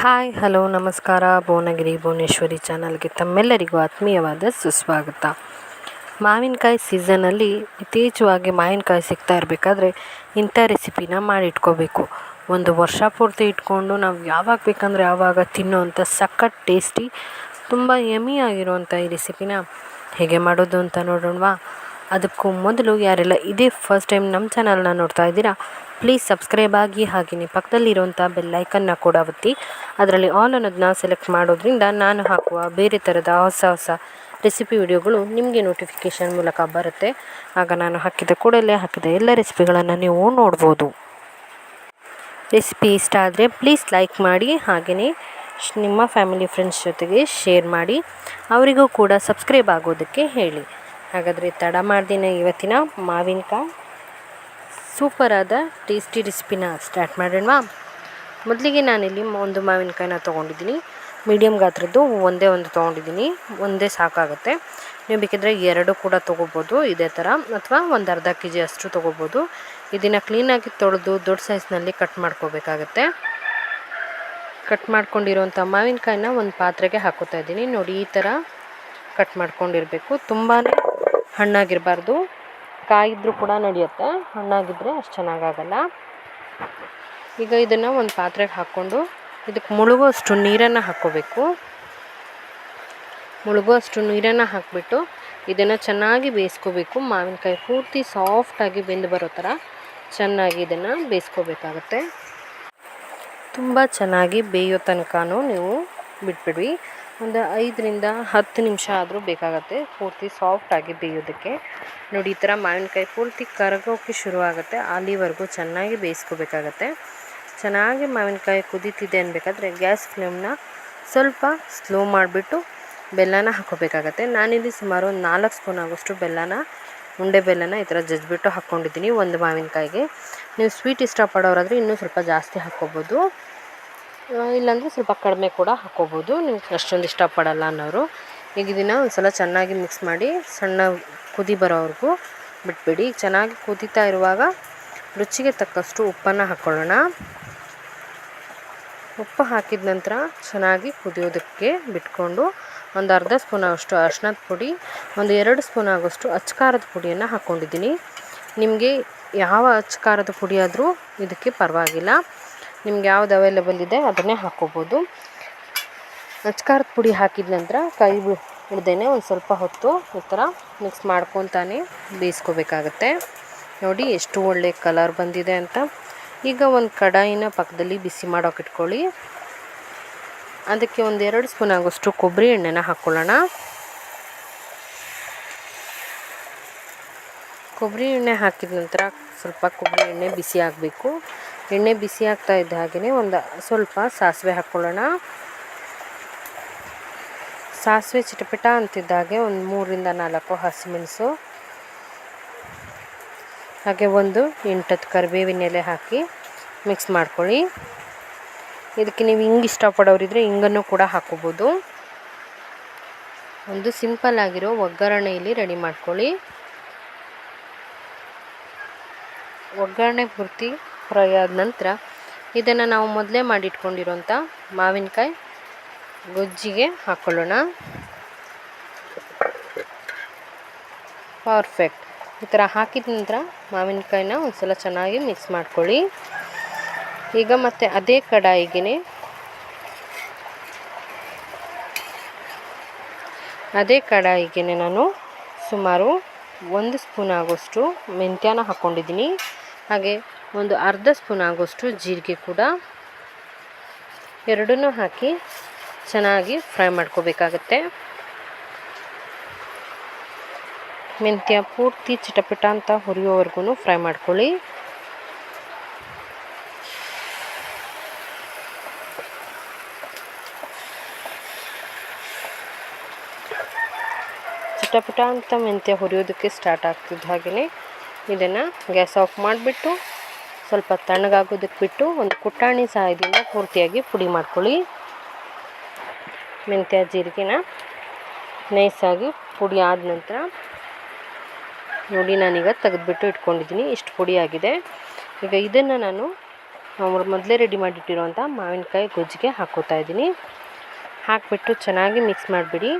Hi, hello, ನಮಸ್ಕಾರ. ಭುವನಗಿರಿ, ಭುವನೇಶ್ವರಿ ಚಾನಲ್ಗೆ ತಮ್ಮೆಲ್ಲರಿಗೂ ಆತ್ಮೀಯವಾದ ಸುಸ್ವಾಗತ. ಮಾವಿನಕಾಯಿ ಸೀಸನಲ್ಲಿ ಯಥೇಚ್ಛವಾಗಿ ಮಾವಿನಕಾಯಿ ಸಿಗ್ತಾ ಇರಬೇಕಾದ್ರೆ ಇಂಥ ರೆಸಿಪಿನ ಮಾಡಿಟ್ಕೋಬೇಕು. ಒಂದು ವರ್ಷ ಪೂರ್ತಿ ಇಟ್ಕೊಂಡು ನಾವು ಯಾವಾಗ ಬೇಕಂದರೆ ಆವಾಗ ತಿನ್ನೋವಂಥ ಸಖತ್ ಟೇಸ್ಟಿ, ತುಂಬ ಯಮ್ಮಿ ಆಗಿರುವಂಥ ಈ ರೆಸಿಪಿನ ಹೇಗೆ ಮಾಡೋದು ಅಂತ ನೋಡೋಣವಾ? ಅದಕ್ಕೂ ಮೊದಲು ಯಾರೆಲ್ಲ ಇದೇ ಫಸ್ಟ್ ಟೈಮ್ ನಮ್ಮ ಚಾನಲ್ನ ನೋಡ್ತಾ ಇದ್ದೀರಾ ಪ್ಲೀಸ್ ಸಬ್ಸ್ಕ್ರೈಬ್ ಆಗಿ ಹಾಗೆಯೇ ಪಕ್ಕದಲ್ಲಿರುವಂಥ ಬೆಲ್ಲೈಕನ್ನ ಕೂಡ ಒತ್ತಿ. ಅದರಲ್ಲಿ ಆಲ್ ಅನ್ನೋದನ್ನ ಸೆಲೆಕ್ಟ್ ಮಾಡೋದ್ರಿಂದ ನಾನು ಹಾಕುವ ಬೇರೆ ಥರದ ಹೊಸ ಹೊಸ ರೆಸಿಪಿ ವಿಡಿಯೋಗಳು ನಿಮಗೆ ನೋಟಿಫಿಕೇಷನ್ ಮೂಲಕ ಬರುತ್ತೆ. ಆಗ ನಾನು ಹಾಕಿದ ಕೂಡಲೇ ಹಾಕಿದ ಎಲ್ಲ ರೆಸಿಪಿಗಳನ್ನು ನೀವು ನೋಡ್ಬೋದು. ರೆಸಿಪಿ ಇಷ್ಟ ಆದರೆ ಪ್ಲೀಸ್ ಲೈಕ್ ಮಾಡಿ, ಹಾಗೆಯೇ ನಿಮ್ಮ ಫ್ಯಾಮಿಲಿ ಫ್ರೆಂಡ್ಸ್ ಜೊತೆಗೆ ಶೇರ್ ಮಾಡಿ, ಅವರಿಗೂ ಕೂಡ ಸಬ್ಸ್ಕ್ರೈಬ್ ಆಗೋದಕ್ಕೆ ಹೇಳಿ. ಹಾಗಾದರೆ ತಡ ಮಾಡ್ದಿನ ಇವತ್ತಿನ ಮಾವಿನಕಾಯಿ. ಸೂಪರಾದ ಟೇಸ್ಟಿ ರೆಸಿಪಿನ ಸ್ಟಾರ್ಟ್ ಮಾಡೋಣವಾ? ಮೊದಲಿಗೆ ನಾನಿಲ್ಲಿ ಒಂದು ಮಾವಿನಕಾಯಿನ ತೊಗೊಂಡಿದ್ದೀನಿ. ಮೀಡಿಯಮ್ ಗಾತ್ರದ್ದು ಒಂದೇ ಒಂದು ತೊಗೊಂಡಿದ್ದೀನಿ. ಒಂದೇ ಸಾಕಾಗುತ್ತೆ. ನೀವು ಬೇಕಿದ್ರೆ ಎರಡು ಕೂಡ ತೊಗೋಬೋದು ಇದೇ ಥರ ಅಥವಾ ಒಂದು ಅರ್ಧ ಕೆ ಜಿ ಅಷ್ಟು ತೊಗೋಬೋದು. ಇದನ್ನು ಕ್ಲೀನಾಗಿ ತೊಳೆದು ದೊಡ್ಡ ಸೈಜ್ನಲ್ಲಿ ಕಟ್ ಮಾಡ್ಕೋಬೇಕಾಗತ್ತೆ. ಕಟ್ ಮಾಡ್ಕೊಂಡಿರೋಂಥ ಮಾವಿನಕಾಯಿನ ಒಂದು ಪಾತ್ರೆಗೆ ಹಾಕೋತಾ ಇದ್ದೀನಿ. ನೋಡಿ, ಈ ಥರ ಕಟ್ ಮಾಡ್ಕೊಂಡಿರಬೇಕು. ತುಂಬಾ ಹಣ್ಣಾಗಿರಬಾರ್ದು. ಕಾಯಿದ್ರೂ ಕೂಡ ನಡೆಯುತ್ತೆ. ಹಣ್ಣಾಗಿದ್ದರೆ ಅಷ್ಟು ಚೆನ್ನಾಗಾಗಲ್ಲ. ಈಗ ಇದನ್ನು ಒಂದು ಪಾತ್ರೆಗೆ ಹಾಕ್ಕೊಂಡು ಇದಕ್ಕೆ ಮುಳುಗುವಷ್ಟು ನೀರನ್ನು ಹಾಕ್ಕೋಬೇಕು. ಮುಳುಗುವಷ್ಟು ನೀರನ್ನು ಹಾಕಿಬಿಟ್ಟು ಇದನ್ನು ಚೆನ್ನಾಗಿ ಬೇಯಿಸ್ಕೋಬೇಕು. ಮಾವಿನಕಾಯಿ ಪೂರ್ತಿ ಸಾಫ್ಟಾಗಿ ಬೆಂದು ಬರೋ ಥರ ಚೆನ್ನಾಗಿ ಇದನ್ನು ಬೇಯಿಸ್ಕೋಬೇಕಾಗತ್ತೆ. ತುಂಬ ಚೆನ್ನಾಗಿ ಬೇಯೋ ತನಕನೂ ನೀವು ಬಿಟ್ಬಿಡ್ವಿ ಒಂದು ಐದರಿಂದ ಹತ್ತು ನಿಮಿಷ ಆದರೂ ಬೇಕಾಗತ್ತೆ. ಪೂರ್ತಿ ಸಾಫ್ಟಾಗಿ ಬೇಯೋದಕ್ಕೆ. ನೋಡಿ, ಈ ಥರ ಮಾವಿನಕಾಯಿ ಪೂರ್ತಿ ಕರಗೋಕ್ಕೆ ಶುರುವಾಗುತ್ತೆ. ಅಲ್ಲಿವರೆಗೂ ಚೆನ್ನಾಗಿ ಬೇಯಿಸ್ಕೋಬೇಕಾಗತ್ತೆ. ಚೆನ್ನಾಗಿ ಮಾವಿನಕಾಯಿ ಕುದೀತಿದೆ ಅನ್ಬೇಕಾದ್ರೆ ಗ್ಯಾಸ್ ಫ್ಲೇಮ್ನ ಸ್ವಲ್ಪ ಸ್ಲೋ ಮಾಡಿಬಿಟ್ಟು ಬೆಲ್ಲನ ಹಾಕೋಬೇಕಾಗತ್ತೆ ನಾನಿಲ್ಲಿ ಸುಮಾರು ಒಂದು ನಾಲ್ಕು ಸ್ಪೂನ್ ಆಗೋಷ್ಟು ಬೆಲ್ಲನ, ಉಂಡೆ ಬೆಲ್ಲನ ಈ ಥರ ಜಜ್ಜಿಬಿಟ್ಟು ಹಾಕ್ಕೊಂಡಿದ್ದೀನಿ ಒಂದು ಮಾವಿನಕಾಯಿಗೆ. ನೀವು ಸ್ವೀಟ್ ಇಷ್ಟಪಡೋರಾದರೆ ಇನ್ನೂ ಸ್ವಲ್ಪ ಜಾಸ್ತಿ ಹಾಕ್ಕೋಬೋದು. ಇಲ್ಲಾಂದರೆ ಸ್ವಲ್ಪ ಕಡಿಮೆ ಕೂಡ ಹಾಕ್ಕೋಬೋದು ನೀವು ಅಷ್ಟೊಂದು ಇಷ್ಟಪಡಲ್ಲ ಅನ್ನೋರು. ಈಗ ಇದನ್ನು ಒಂದು ಸಲ ಚೆನ್ನಾಗಿ ಮಿಕ್ಸ್ ಮಾಡಿ ಸಣ್ಣ ಕುದಿ ಬರೋವರೆಗೂ ಬಿಟ್ಬಿಡಿ. ಚೆನ್ನಾಗಿ ಕುದೀತಾ ಇರುವಾಗ ರುಚಿಗೆ ತಕ್ಕಷ್ಟು ಉಪ್ಪನ್ನು ಹಾಕ್ಕೊಳ್ಳೋಣ ಉಪ್ಪು ಹಾಕಿದ ನಂತರ ಚೆನ್ನಾಗಿ ಕುದಿಯೋದಕ್ಕೆ ಬಿಟ್ಕೊಂಡು ಒಂದು ಅರ್ಧ ಸ್ಪೂನ್ ಆಗೋಷ್ಟು ಅರ್ಶಿನದ ಪುಡಿ, ಒಂದು ಎರಡು ಸ್ಪೂನ್ ಆಗೋಷ್ಟು ಅಚ್ಕಾರದ ಪುಡಿಯನ್ನು ಹಾಕ್ಕೊಂಡಿದ್ದೀನಿ ನಿಮಗೆ ಯಾವ ಅಚ್ಕಾರದ ಪುಡಿಯಾದರೂ ಇದಕ್ಕೆ ಪರವಾಗಿಲ್ಲ. ನಿಮ್ಗೆ ಯಾವ್ದು ಅವೈಲೇಬಲ್ ಇದೆ ಅದನ್ನೇ ಹಾಕ್ಕೋಬೋದು ಅಚ್ಕಾರದ ಪುಡಿ ಹಾಕಿದ ನಂತರ ಕೈ ಹಿಡ್ದೇ ಒಂದು ಸ್ವಲ್ಪ ಹೊತ್ತು ಈ ಥರ ಮಿಕ್ಸ್ ಮಾಡ್ಕೊತಾನೆ ಬೇಯಿಸ್ಕೋಬೇಕಾಗತ್ತೆ. ನೋಡಿ ಎಷ್ಟು ಒಳ್ಳೆ ಕಲರ್ ಬಂದಿದೆ ಅಂತ. ಈಗ ಒಂದು ಕಡಾಯಿನ ಪಕ್ಕದಲ್ಲಿ ಬಿಸಿ ಮಾಡೋಕೆ ಇಟ್ಕೊಳ್ಳಿ. ಅದಕ್ಕೆ ಒಂದು ಎರಡು ಸ್ಪೂನ್ ಆಗೋಷ್ಟು ಕೊಬ್ಬರಿ ಎಣ್ಣೆನ ಹಾಕ್ಕೊಳ್ಳೋಣ ಕೊಬ್ಬರಿ ಎಣ್ಣೆ ಹಾಕಿದ ನಂತರ ಸ್ವಲ್ಪ ಕೊಬ್ಬರಿ ಎಣ್ಣೆ ಬಿಸಿ ಆಗಬೇಕು. ಎಣ್ಣೆ ಬಿಸಿ ಆಗ್ತಾ ಇದ್ದ ಹಾಗೆಯೇ ಒಂದು ಸ್ವಲ್ಪ ಸಾಸಿವೆ ಹಾಕ್ಕೊಳ್ಳೋಣ. ಸಾಸಿವೆ ಚಿಟಪಿಟ ಅಂತಿದ್ದಾಗೆ ಒಂದು ಮೂರಿಂದ ನಾಲ್ಕು ಹಸಿಮೆಣಸು. ಹಾಗೆ ಒಂದು ಎಂಟತ್ತು ಕರಿಬೇವಿನ ಎಲೆ ಹಾಕಿ ಮಿಕ್ಸ್ ಮಾಡ್ಕೊಳ್ಳಿ. ಇದಕ್ಕೆ ನೀವು ಹಿಂಗೆ ಇಷ್ಟಪಡೋರಿದ್ರೆ ಹಿಂಗನ್ನು ಕೂಡ ಹಾಕೋಬೋದು ಒಂದು ಸಿಂಪಲ್ ಆಗಿರೋ ಒಗ್ಗರಣೆಯಲ್ಲಿ ರೆಡಿ ಮಾಡ್ಕೊಳ್ಳಿ. ಒಗ್ಗರಣೆ ಪೂರ್ತಿ ಫ್ರೈ ಆದ ನಂತರ ಇದನ್ನು ನಾವು ಮೊದಲೇ ಮಾಡಿಟ್ಕೊಂಡಿರೋಂಥ ಮಾವಿನಕಾಯಿ ಗೊಜ್ಜಿಗೆ ಹಾಕ್ಕೊಳ್ಳೋಣ ಪರ್ಫೆಕ್ಟ್ ಈ ಥರ ಹಾಕಿದ ನಂತರ ಮಾವಿನಕಾಯಿನ ಒಂದ್ಸಲ ಚೆನ್ನಾಗಿ ಮಿಕ್ಸ್ ಮಾಡ್ಕೊಳ್ಳಿ. ಈಗ ಮತ್ತೆ ಅದೇ ಕಡಾಯಿಗೆ ಅದೇ ಕಡಾಯಿಗೆ ನಾನು ಸುಮಾರು ಒಂದು ಸ್ಪೂನ್ ಆಗೋಷ್ಟು ಮೆಂತ್ಯನ ಹಾಕ್ಕೊಂಡಿದ್ದೀನಿ. ಹಾಗೆ ಒಂದು ಅರ್ಧ ಸ್ಪೂನ್ ಆಗೋಷ್ಟು ಜೀರಿಗೆ ಕೂಡ. ಎರಡನ್ನೂ ಹಾಕಿ ಚೆನ್ನಾಗಿ ಫ್ರೈ ಮಾಡ್ಕೋಬೇಕಾಗತ್ತೆ. ಮೆಂತ್ಯ ಪೂರ್ತಿ ಚಿಟಪಿಟ ಅಂತ ಹುರಿಯೋವರೆಗೂ ಫ್ರೈ ಮಾಡ್ಕೊಳ್ಳಿ. ಚಿಟಪಿಟ ಅಂತ ಮೆಂತ್ಯ ಹುರಿಯೋದಕ್ಕೆ ಸ್ಟಾರ್ಟ್ ಆಗ್ತಿದ್ದ ಹಾಗೆಯೇ ಇದನ್ನು ಗ್ಯಾಸ್ ಆಫ್ ಮಾಡಿಬಿಟ್ಟು ಸ್ವಲ್ಪ ತಣ್ಣಗಾಗೋದಕ್ಕೆ ಬಿಟ್ಟು ಒಂದು ಕುಟಾಣಿ ಸಹಾಯದಿಂದ ಪೂರ್ತಿಯಾಗಿ ಪುಡಿ ಮಾಡ್ಕೊಳ್ಳಿ. ಮೆಂತ್ಯ ಜೀರಿಗೆನ ನೈಸಾಗಿ ಪುಡಿ ಆದ ನಂತರ ನೋಡಿ ನಾನೀಗ ತೆಗೆದುಬಿಟ್ಟು ಇಟ್ಕೊಂಡಿದ್ದೀನಿ. ಇಷ್ಟು ಪುಡಿ ಆಗಿದೆ. ಈಗ ಇದನ್ನು ನಾನು ಮೊದಲೇ ರೆಡಿ ಮಾಡಿಟ್ಟಿರುವಂಥ ಮಾವಿನಕಾಯಿ ಗೊಜ್ಜಿಗೆ ಹಾಕೋತಾ ಇದ್ದೀನಿ. ಹಾಕಿಬಿಟ್ಟು ಚೆನ್ನಾಗಿ ಮಿಕ್ಸ್ ಮಾಡಿಬಿಡಿ.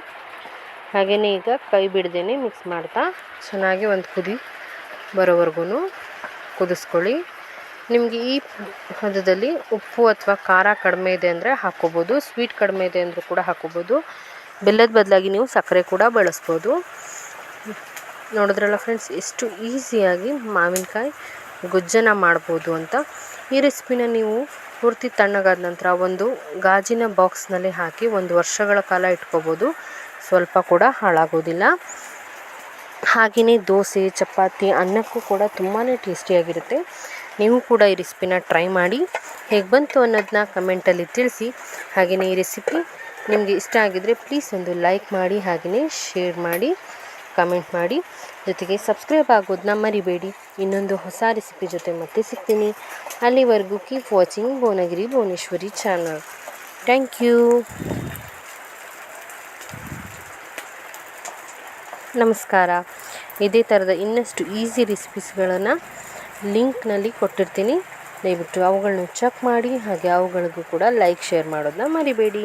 ಹಾಗೆಯೇ ಈಗ ಕೈ ಬಿಡ್ದೇನೆ ಮಿಕ್ಸ್ ಮಾಡ್ತಾ ಚೆನ್ನಾಗಿ ಒಂದು ಕುದಿ ಬರೋವರೆಗೂ ಕುದಿಸ್ಕೊಳ್ಳಿ. ನಿಮಗೆ ಈ ಹದದಲ್ಲಿ ಉಪ್ಪು ಅಥವಾ ಖಾರ ಕಡಿಮೆ ಇದೆ ಅಂದರೆ ಹಾಕ್ಕೋಬೋದು ಸ್ವೀಟ್ ಕಡಿಮೆ ಇದೆ ಅಂದರೂ ಕೂಡ ಹಾಕ್ಕೋಬೋದು. ಬೆಲ್ಲದ ಬದಲಾಗಿ ನೀವು ಸಕ್ಕರೆ ಕೂಡ ಬಳಸ್ಬೋದು. ನೋಡಿದ್ರಲ್ಲ ಫ್ರೆಂಡ್ಸ್ ಎಷ್ಟು ಈಸಿಯಾಗಿ ಮಾವಿನಕಾಯಿ ಗೊಜ್ಜನ ಮಾಡ್ಬೋದು ಅಂತ. ಈ ರೆಸಿಪಿನ ನೀವು ಪೂರ್ತಿ ತಣ್ಣಗಾದ ನಂತರ ಒಂದು ಗಾಜಿನ ಬಾಕ್ಸ್ನಲ್ಲಿ ಹಾಕಿ ಒಂದು ವರ್ಷಗಳ ಕಾಲ ಇಟ್ಕೋಬೋದು. ಸ್ವಲ್ಪ ಕೂಡ ಹಾಳಾಗೋದಿಲ್ಲ. ಹಾಗೆಯೇ ದೋಸೆ, ಚಪಾತಿ ಅನ್ನಕ್ಕೂ ಕೂಡ ತುಂಬಾ ಟೇಸ್ಟಿಯಾಗಿರುತ್ತೆ ನೀವು ಕೂಡ ಈ ರೆಸಿಪಿನ ಟ್ರೈ ಮಾಡಿ ಹೇಗೆ ಬಂತು ಅನ್ನೋದನ್ನ ಕಮೆಂಟಲ್ಲಿ ತಿಳಿಸಿ. ಹಾಗೆಯೇ ಈ ರೆಸಿಪಿ ನಿಮಗೆ ಇಷ್ಟ ಆಗಿದರೆ ಪ್ಲೀಸ್ ಒಂದು ಲೈಕ್ ಮಾಡಿ ಹಾಗೆಯೇ ಶೇರ್ ಮಾಡಿ ಕಮೆಂಟ್ ಮಾಡಿ. ಜೊತೆಗೆ ಸಬ್ಸ್ಕ್ರೈಬ್ ಆಗೋದನ್ನ ಮರಿಬೇಡಿ. ಇನ್ನೊಂದು ಹೊಸ ರೆಸಿಪಿ ಜೊತೆ ಮತ್ತೆ ಸಿಗ್ತೀನಿ. ಅಲ್ಲಿವರೆಗೂ keep watching Bhuvanagiri Bhuvaneshwari channel thank you ನಮಸ್ಕಾರ. ಇದೇ ಥರದ ಇನ್ನಷ್ಟು ಈಸಿ ರೆಸಿಪೀಸ್ಗಳನ್ನು ಲಿಂಕ್ನಲ್ಲಿ ಕೊಟ್ಟಿರ್ತೀನಿ. ದಯವಿಟ್ಟು ಅವುಗಳನ್ನ ಚೆಕ್ ಮಾಡಿ ಹಾಗೆ ಅವುಗಳಿಗೂ ಕೂಡ ಲೈಕ್ ಶೇರ್ ಮಾಡೋದನ್ನ ಮರಿಬೇಡಿ.